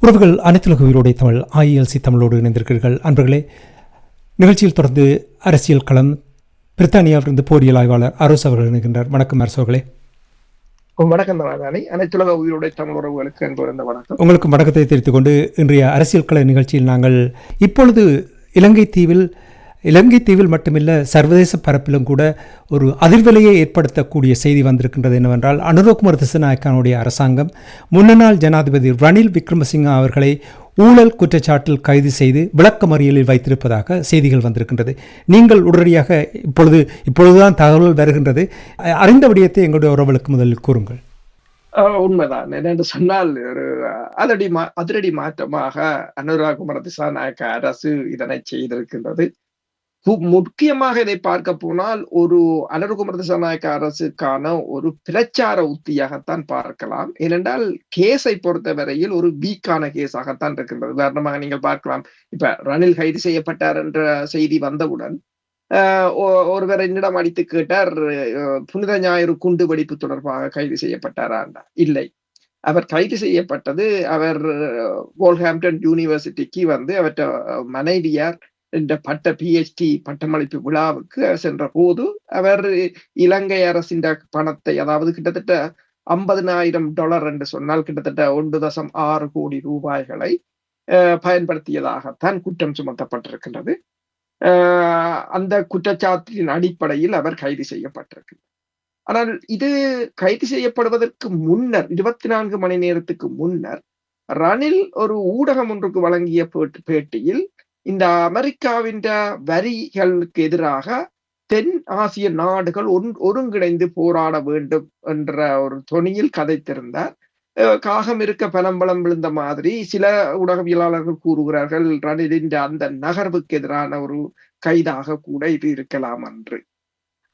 உறவுகள் அனைத்துலக உயிரோடை தமிழ் ஐஎல்சி தமிழோடு இணைந்திருக்கிறீர்கள். அன்பர்களே நிகழ்ச்சியில் தொடர்ந்து அரசியல் களம் பிரித்தானியாவிலிருந்து போரியல் ஆய்வாளர் அரோஸ் அவர்கள் இணைகின்றார். வணக்கம் அரசு அவர்களே. வணக்கம் நாராயணி அனைத்துலக உயிரோடை தமிழ் உறவுகளுக்கு அன்பு வணக்கம். உங்களுக்கு வணக்கத்தை தெரிவித்துக் கொண்டு இன்றைய அரசியல் கள நிகழ்ச்சியில் நாங்கள் இப்பொழுது இலங்கை தீவில் இலங்கை தீவில் மட்டுமில்ல சர்வதேச பரப்பிலும் கூட ஒரு அதிர்வலையை ஏற்படுத்தக்கூடிய செய்தி வந்திருக்கின்றது என்னவென்றால் அனுரகுமார் திசநாயக்கானுடைய அரசாங்கம் முன்னாள் ஜனாதிபதி ரணில் விக்ரமசிங்க அவர்களை ஊழல் குற்றச்சாட்டில் கைது செய்து விளக்கமறியலில் வைத்திருப்பதாக செய்திகள் வந்திருக்கின்றது. நீங்கள் உடனடியாக இப்பொழுது இப்பொழுதுதான் தகவல் வருகின்றது. அறிந்த விடயத்தை எங்களுடைய உறவுகளுக்கு முதலில் கூறுங்கள். உண்மைதான். என்னென்று சொன்னால் ஒரு அதிரடி மா அதிரடி மாற்றமாக அனுராக் குமார திசாநாயக்க அரசு இதனை செய்திருக்கின்றது. முக்கியமாக இதை பார்க்க போனால் ஒரு அனர்குமரத சனநாயக அரசுக்கான ஒரு பிரச்சார உத்தியாகத்தான் பார்க்கலாம். ஏனென்றால் கேஸை பொறுத்தவரையில் ஒரு வீக்கான கேஸாகத்தான் இருக்கின்றது. உதாரணமாக நீங்கள் பார்க்கலாம். இப்ப ரணில் கைது செய்யப்பட்டார் என்ற செய்தி வந்தவுடன் ஆஹ் ஒருவர் என்னிடம் அடித்து கேட்டார் புனித ஞாயிறு குண்டு வெடிப்பு தொடர்பாக கைது செய்யப்பட்டாரா இல்லை. அவர் கைது செய்யப்பட்டது அவர் வோல்ஹாம்டன் யூனிவர்சிட்டிக்கு வந்து அவற்ற மனைவியார் என்ற பட்ட பிஹெச்டி பட்டமளிப்பு விழாவுக்கு சென்ற போது அவர் இலங்கை அரசின் பணத்தை அதாவது கிட்டத்தட்ட ஐம்பதினாயிரம் டாலர் என்று சொன்னால் கிட்டத்தட்ட ஒன்று தசம் ஆறு கோடி ரூபாய்களை பயன்படுத்தியதாகத்தான் குற்றம் சுமத்தப்பட்டிருக்கின்றது. ஆஹ் அந்த குற்றச்சாட்டின் அடிப்படையில் அவர் கைது செய்யப்பட்டிருக்கிறார் ஆனால் இது கைது செய்யப்படுவதற்கு முன்னர் இருபத்தி நான்கு மணி நேரத்துக்கு முன்னர் ரணில் ஒரு ஊடகம் ஒன்றுக்கு வழங்கிய பேட்டியில் இந்த அமெரிக்காவின் வரிகளுக்கு எதிராக தென் ஆசிய நாடுகள் ஒன்- ஒருங்கிணைந்து போராட வேண்டும் என்ற ஒரு தொனியில் கதைத்திருந்தார். காகம் இருக்க பலம்பலம் விழுந்த மாதிரி சில ஊடகவியலாளர்கள் கூறுகிறார்கள் ரணிலின் அந்த நகர்வுக்கு எதிரான ஒரு கைதாக கூட இது இருக்கலாம் என்று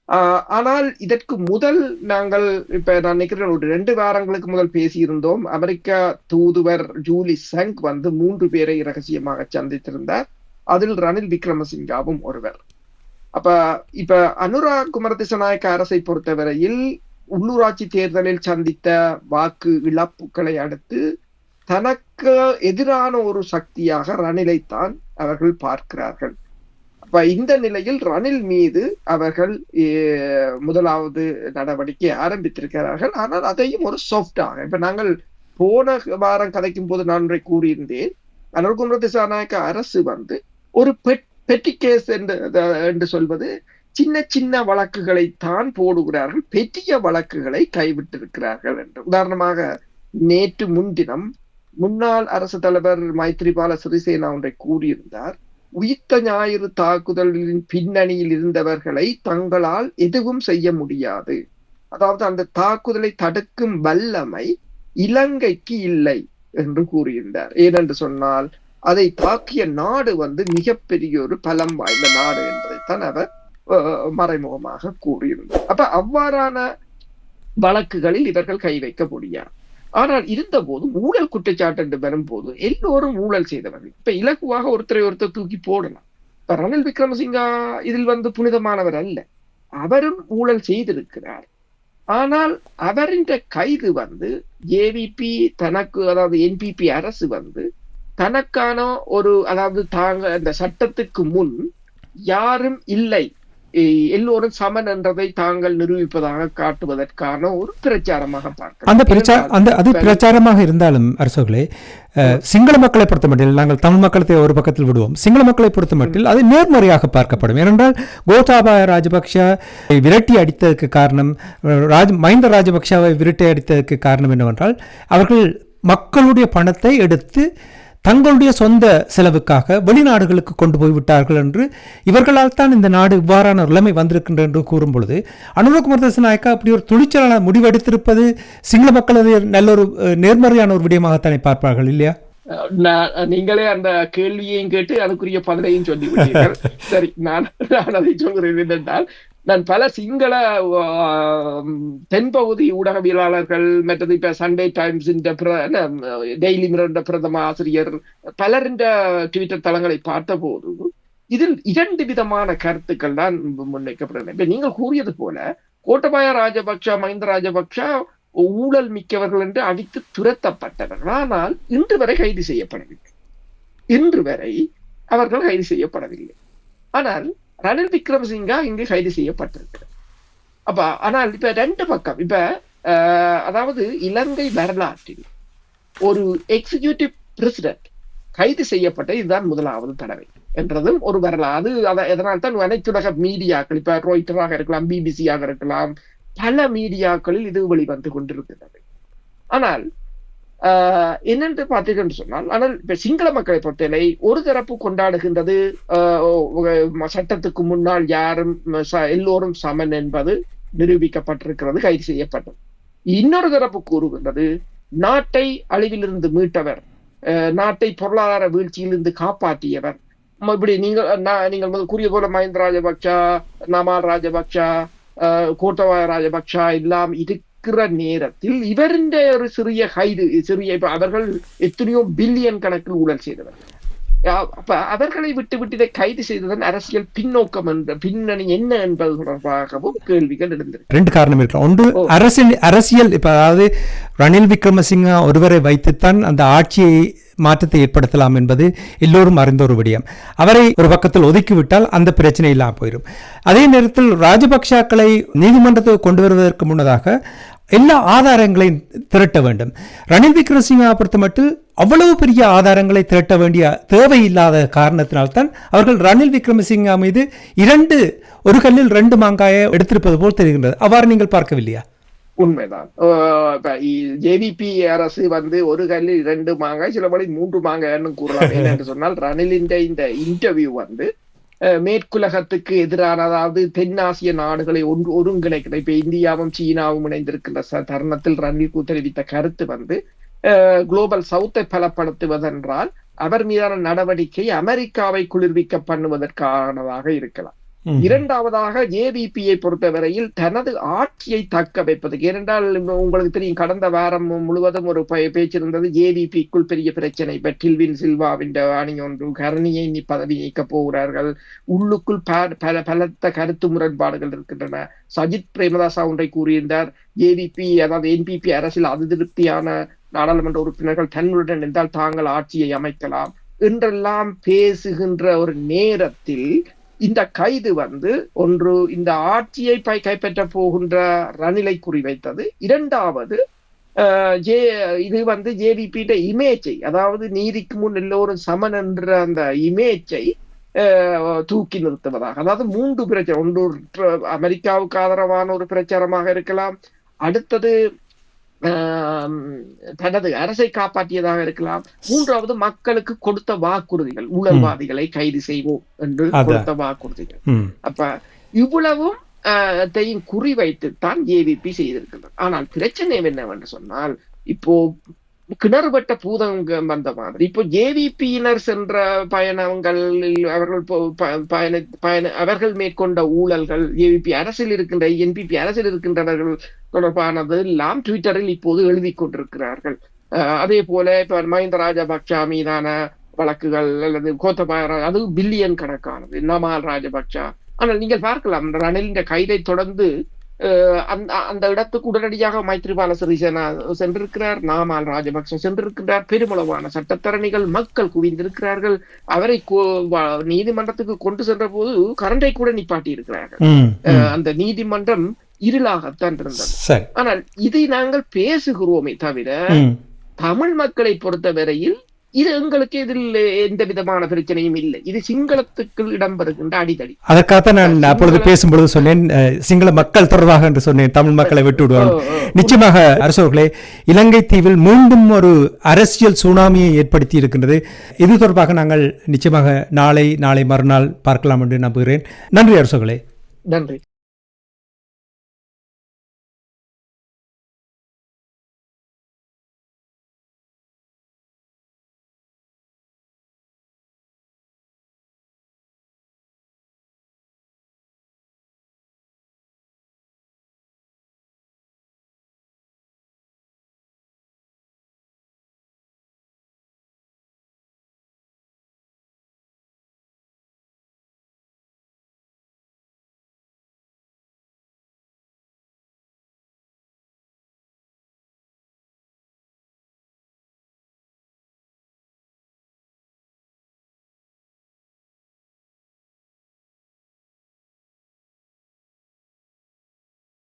ஆஹ் ஆனால் இதற்கு முதல் நாங்கள் இப்ப நான் நினைக்கிறேன் ஒரு ரெண்டு வாரங்களுக்கு முதல் பேசியிருந்தோம். அமெரிக்கா தூதுவர் ஜூலி சங் வந்து மூன்று பேரை ரகசியமாக சந்தித்திருந்தார். அதில் ரணில் விக்ரமசிங்காவும் ஒருவர் அப்ப இப்ப அனுராக் குமரதிசநாயக்க அரசை பொறுத்தவரையில் உள்ளூராட்சி தேர்தலில் சந்தித்த வாக்கு இழப்புகளை அடுத்து தனக்கு எதிரான ஒரு சக்தியாக ரணிலைத்தான் அவர்கள் பார்க்கிறார்கள் அப்ப இந்த நிலையில் ரணில் மீது அவர்கள் முதலாவது நடவடிக்கை ஆரம்பித்திருக்கிறார்கள் ஆனால் அதையும் ஒரு சாஃப்டாக இப்ப நாங்கள் போன வாரம் கதைக்கும் போது நான் கூறியிருந்தேன் அனுர்குமர திசாநாயக்க அரசு வந்து ஒரு பெட் பெட்டி கேஸ் என்று என்று சொல்வது சின்ன சின்ன வழக்குகளை தான் போடுகிறார்கள் பெரிய வழக்குகளை கைவிட்டிருக்கிறார்கள் என்று. உதாரணமாக நேற்று முன்தினம் முன்னாள் அரசு தலைவர் மைத்ரிபால சிறிசேனா ஒன்றை கூறியிருந்தார். உயிர்த்த ஞாயிறு தாக்குதலின் பின்னணியில் இருந்தவர்களை தங்களால் எதுவும் செய்ய முடியாது. அதாவது அந்த தாக்குதலை தடுக்கும் வல்லமை இலங்கைக்கு இல்லை என்று கூறியிருந்தார். ஏனென்று சொன்னால் அதை தாக்கிய நாடு வந்து மிகப்பெரிய ஒரு பலம் வாய்ந்த நாடு என்பதைத்தான் அவர் மறைமுகமாக கூறியிருந்தார். அப்ப அவ்வாறான வழக்குகளில் இவர்கள் கை வைக்க முடியாது. ஆனால் இருந்த போது ஊழல் குற்றச்சாட்டு என்று வரும்போது எல்லோரும் ஊழல் செய்தவர்கள். இப்ப இலகுவாக ஒருத்தரை ஒருத்தர் தூக்கி போடலாம். இப்ப ரணில் விக்ரமசிங்கா இதில் வந்து புனிதமானவர் அல்ல. அவரும் ஊழல் செய்திருக்கிறார். ஆனால் அவரின் கைது வந்து ஏவிபி தனக்கு அதாவது என்பிபி அரசு வந்து தனக்கான ஒரு அதாவது தாங்க அந்த சட்டத்துக்கு முன் யாரும் இல்லை. எல்லோரும் சமன் என்றதை தாங்கள் நிரூபிப்பதாக காட்டுவதற்கான ஒரு பிரச்சாரமாக பார்க்கிறோம். அந்த பிரச்சா அந்த அது பிரச்சாரமாக இருந்தாலும் அரசர்களே சிங்கள மக்களை பொறுத்த மட்டில் நாங்கள் தமிழ் மக்களத்தை ஒரு பக்கத்தில் விடுவோம். சிங்கள மக்களை பொறுத்த மட்டில் அது நேர்மறையாக பார்க்கப்படும். ஏனென்றால் கோட்டாபாய ராஜபக்ஷ விரட்டி அடித்ததற்கு காரணம் ராஜ் மஹிந்த ராஜபக்ஷவை விரட்டி அடித்ததற்கு காரணம் என்னவென்றால் அவர்கள் மக்களுடைய பணத்தை எடுத்து தங்களுடைய சொந்த செலவுக்காக வெளிநாடுகளுக்கு கொண்டு போய் விட்டார்கள் என்று இவர்களால் தான் இந்த நாடு இவ்வாறான நிலைமை வந்திருக்கின்ற என்று கூறும் பொழுது அனுரகுமார் நாயக்கா அப்படி ஒரு துணிச்சலான முடிவெடுத்திருப்பது சிங்கள மக்கள் அதை நல்ல ஒரு நேர்மறையான ஒரு விடயமாகத்தானே பார்ப்பார்கள் இல்லையா? நீங்களே அந்த கேள்வியையும் கேட்டு அதுக்குரிய பதிலையும் சொல்லி சரி நான் நான் அதை சொல்கிறேன் என்னென்றால் நான் பல சிங்கள தென்பகுதி ஊடகவியலாளர்கள் மற்றது இப்ப சண்டே டைம்ஸ் டெய்லி மிரண்ட பிரதம ஆசிரியர் பலரின் ட்விட்டர் தளங்களை பார்த்தபோது இதில் இரண்டு விதமான கருத்துக்கள் தான் முன்வைக்கப்படுகின்றன இப்ப நீங்கள் கூறியது போல கோட்டபாய ராஜபக்ஷ மஹிந்த ராஜபக்ஷ ஊழல் மிக்கவர்கள் என்று அடித்து துரத்தப்பட்டவர்கள். ஆனால் இன்று வரை கைது செய்யப்படவில்லை. இன்று வரை அவர்கள் கைது செய்யப்படவில்லை. ஆனால் ரணில் விக்ரமசிங்கா இங்கு கைது செய்யப்பட்டிருக்கிறார் அப்ப ஆனால் இப்ப ரெண்டு பக்கம் இப்ப அதாவது இலங்கை வரலாற்றில் ஒரு எக்ஸிகியூட்டிவ் பிரசிடென்ட் கைது செய்யப்பட்ட இதுதான் முதலாவது தடவை என்றதும் ஒரு வரலாறு அது அத- அதனால் தான் அனைத்துலக மீடியாக்கள் இப்ப ரோய்டராக இருக்கலாம் பிபிசியாக இருக்கலாம் பல மீடியாக்களில் இது வெளிவந்து கொண்டிருக்கிறது. ஆனால் என்னென்று பார்த்தீங்கன்னு சொன்னால் ஆனால் இப்ப சிங்கள மக்களை பொறுத்தவரை ஒரு தரப்பு கொண்டாடுகின்றது சட்டத்துக்கு முன்னால் யாரும் ச- எல்லோரும் சமன் என்பது நிரூபிக்கப்பட்டிருக்கிறது கைது செய்யப்பட்டது. இன்னொரு தரப்பு கூறுகின்றது நாட்டை அழிவிலிருந்து மீட்டவர் அஹ், நாட்டை பொருளாதார வீழ்ச்சியிலிருந்து காப்பாற்றியவர். இப்படி நீங்கள் நீங்கள் முதல் கூறிய போல மஹிந்த ராஜபக்சா நமால் ராஜபக்சா கோட்டவாய கோட்டபாய ராஜபக்சா எல்லாம் இருக்கிற நேரத்தில் இவருடைய ஒரு சிறிய கைது சிறிய இப்ப அவர்கள் எத்தனையோ பில்லியன் கணக்கில் ஊழல் செய்தவர். அஹ், அப்ப அவர்களை விட்டு விட்டு இதை கைது செய்ததன் அரசியல் பின்னோக்கம் என்ற பின்னணி என்ன என்பது தொடர்பாகவும் கேள்விகள் எழுந்திருக்கு. ரெண்டு காரணம் இருக்கலாம் ஒன்று. அரசியல் அரசியல் இப்ப அதாவது ரணில் விக்ரமசிங்கா ஒருவரை வைத்துத்தான் அந்த ஆட்சியை மாற்றத்தை ஏற்படுத்தலாம் என்பது எல்லோரும் அறிந்த ஒரு விடயம். அவரை ஒரு பக்கத்தில் ஒதுக்கிவிட்டால் அந்த பிரச்சனை இல்லாமல் போயிடும். அதே நேரத்தில் ராஜபக்ஷாக்களை நீதிமன்றத்துக்கு கொண்டு வருவதற்கு முன்னதாக எல்லா ஆதாரங்களையும் திரட்ட வேண்டும். ரணில் விக்ரமசிங்கா பொறுத்தமட்டில் அவ்வளவு பெரிய ஆதாரங்களை திரட்ட வேண்டிய தேவையில்லாத காரணத்தினால்தான் அவர்கள் ரணில் விக்ரமசிங்கா மீது இரண்டு ஒரு கல்லில் ரெண்டு மாங்காயை எடுத்திருப்பது போல் தெரிகின்றது. அவ்வாறு நீங்கள் பார்க்கவில்லையா? உண்மைதான். ஜேவிபி அரசு வந்து ஒரு கல்லில் இரண்டு மாங்காய் சில படி மூன்று மாங்காய்னு கூறலாம். என்று சொன்னால் ரணிலின் இந்த இன்டர்வியூ வந்து மேற்குலகத்துக்கு எதிரான அதாவது தென்னாசிய நாடுகளை ஒன்று ஒருங்கிணைக்கிற இப்ப இந்தியாவும் சீனாவும் இணைந்திருக்கின்ற ச- தருணத்தில் ரணில் தெரிவித்த கருத்து வந்து குளோபல் சவுத்தை பலப்படுத்துவதென்றால் அவர் மீதான நடவடிக்கை அமெரிக்காவை குளிர்விக்க பண்ணுவதற்கானதாக இருக்கலாம். இரண்டாவதாக ஏவிபியை பொறுத்தவரையில் தனது ஆட்சியை தக்க வைப்பதற்கு ஏனென்றால் உங்களுக்கு தெரியும் கடந்த வாரம் முழுவதும் ஒரு பேச்சு இருந்தது ஜேவிபிக்குள் பெரிய பிரச்சனை. இப்ப டில்வின் சில்வாவின் அணி ஒன்று கரணியை நீ பதவி நீக்க போகிறார்கள். உள்ளுக்குள் ப- பல பலத்த கருத்து முரண்பாடுகள் இருக்கின்றன. சஜித் பிரேமதாசா ஒன்றை கூறியிருந்தார் ஏவிபி அதாவது என்பிபி அரசில் அதிருப்தியான நாடாளுமன்ற உறுப்பினர்கள் தன்னுடன் இருந்தால் தாங்கள் ஆட்சியை அமைக்கலாம். என்றெல்லாம் பேசுகின்ற ஒரு நேரத்தில் இந்த கைது வந்து ஒன்று இந்த ஆட்சியை பை கைப்பற்ற போகின்ற ரணிலை குறிவைத்தது. இரண்டாவது ஜே இது வந்து ஜேவிபியிட இமேஜை அதாவது நீதிக்கு முன் எல்லோரும் சமன் என்ற அந்த இமேஜை தூக்கி நிறுத்துவதாக. அதாவது மூன்று பிரச்சனை ஒன்று அமெரிக்காவுக்கு ஆதரவான ஒரு பிரச்சாரமாக இருக்கலாம். அடுத்தது தனது அரசை காப்பாற்றியதாக இருக்கலாம். மூன்றாவது மக்களுக்கு கொடுத்த வாக்குறுதிகள் ஊழல்வாதிகளை கைது செய்வோம் என்று. கொடுத்த வாக்குறுதிகள். அப்ப இவ்வளவும் குறிவைத்துத்தான் ஜேவிபி செய்திருக்கின்றனர் ஆனால் பிரச்சனை என்னவென்று சொன்னால் இப்போ கிணறுபட்ட பூதம் வந்த மாதிரி. இப்போ ஜேவிபியினர் சென்ற பயணங்களில் அவர்கள் பயண பயண அவர்கள் மேற்கொண்ட ஊழல்கள் ஜேவிபி அரசில் இருக்கின்ற என்பிபி அரசில் இருக்கின்றவர்கள் தொடர்பானது எல்லாம் ட்விட்டரில் இப்போது எழுதி கொண்டிருக்கிறார்கள். அதே போல இப்ப மஹிந்த ராஜபக்ஷ மீதான வழக்குகள் அல்லது கோத்தபாய அது பில்லியன் கணக்கானது. நமால் ராஜபக்ஷா. ஆனால் நீங்கள் பார்க்கலாம் ரணிலின் கைதை தொடர்ந்து அந்த இடத்துக்கு உடனடியாக மைத்ரிபால சிறிசேனா சென்றிருக்கிறார் நாமால் ராஜபக்ச சென்றிருக்கிறார் பெருமளவான சட்டத்தரணிகள் மக்கள் குவிந்திருக்கிறார்கள் அவரை நீதிமன்றத்துக்கு கொண்டு சென்ற போது கரண்டை கூட நிப்பாட்டி இருக்கிறார்கள் அந்த நீதிமன்றம் இருளாகத்தான் இருந்தது. ஆனால் இதை நாங்கள் பேசுகிறோமே தவிர தமிழ் மக்களை பொறுத்தவரையில் இது எங்களுக்கு இதில் எந்த விதமான பிரச்சனையும் இல்லை. இது சிங்களத்துக்குள் இடம்பெறுகின்ற அடிதடி. அதற்காகத்தான் நான் அப்பொழுது பேசும்பொழுது சொன்னேன் சிங்கள மக்கள் தொடர்பாக என்று சொன்னேன் தமிழ் மக்களை விட்டு விடுவாங்க. நிச்சயமாக அரசர்களே இலங்கை தீவில் மீண்டும் ஒரு அரசியல் சுனாமியை ஏற்படுத்தி இருக்கின்றது. இது தொடர்பாக நாங்கள் நிச்சயமாக நாளை நாளை மறுநாள் பார்க்கலாம் என்று நம்புகிறேன். நன்றி அரசர்களே நன்றி.